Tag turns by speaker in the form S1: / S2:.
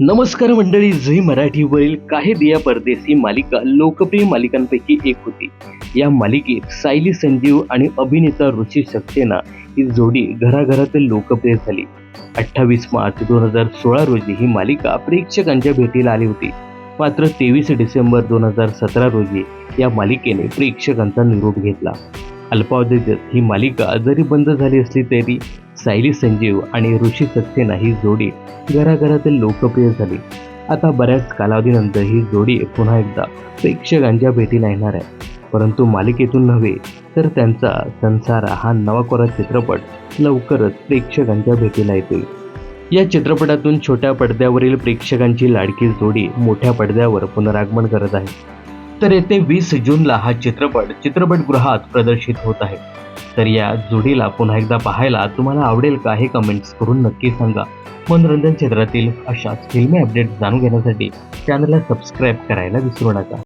S1: नमस्कार मंडळी झी मराठीवरील काही दिया परदेसी मालिका लोकप्रिय मालिकांपैकी एक होती. या मालिकेत सायली संजीव आणि अभिनेता ऋषी सक्सेना ही जोडी घराघरातील लोकप्रिय झाली. अठ्ठावीस मार्च दोन हजार सोळा रोजी ही मालिका प्रेक्षकांच्या भेटीला आली होती. मात्र तेवीस डिसेंबर दोन हजार सतरा रोजी या मालिकेने प्रेक्षकांचा निरोप घेतला. अल्पावधीतच ही मालिका जरी बंद झाली असली तरी सायली संजीव आणि ऋषी सक्सेना ही जोडी घराघरातील लोकप्रिय झाली. आता बऱ्याच कालावधीनंतर ही जोडी पुन्हा एकदा प्रेक्षकांच्या भेटीला येणार आहे. परंतु मालिकेतून नव्हे तर त्यांचा संसार हा नवाकोरा चित्रपट लवकरच प्रेक्षकांच्या भेटीला येतील. या चित्रपटातून छोट्या पडद्यावरील प्रेक्षकांची लाडकी जोडी मोठ्या पडद्यावर पुनरागमन करत आहे. तर येते वीस जूनला हा चित्रपट चित्रपटगृहात प्रदर्शित होत आहे. तर या जोडीला पुन्हा एकदा पाहायला तुम्हाला आवडेल का हे कमेंट्स करून नक्की सांगा. मनोरंजन क्षेत्रातील अशाच फिल्मी अपडेट्स जाणून घेण्यासाठी चॅनलला सबस्क्राईब करायला विसरू नका.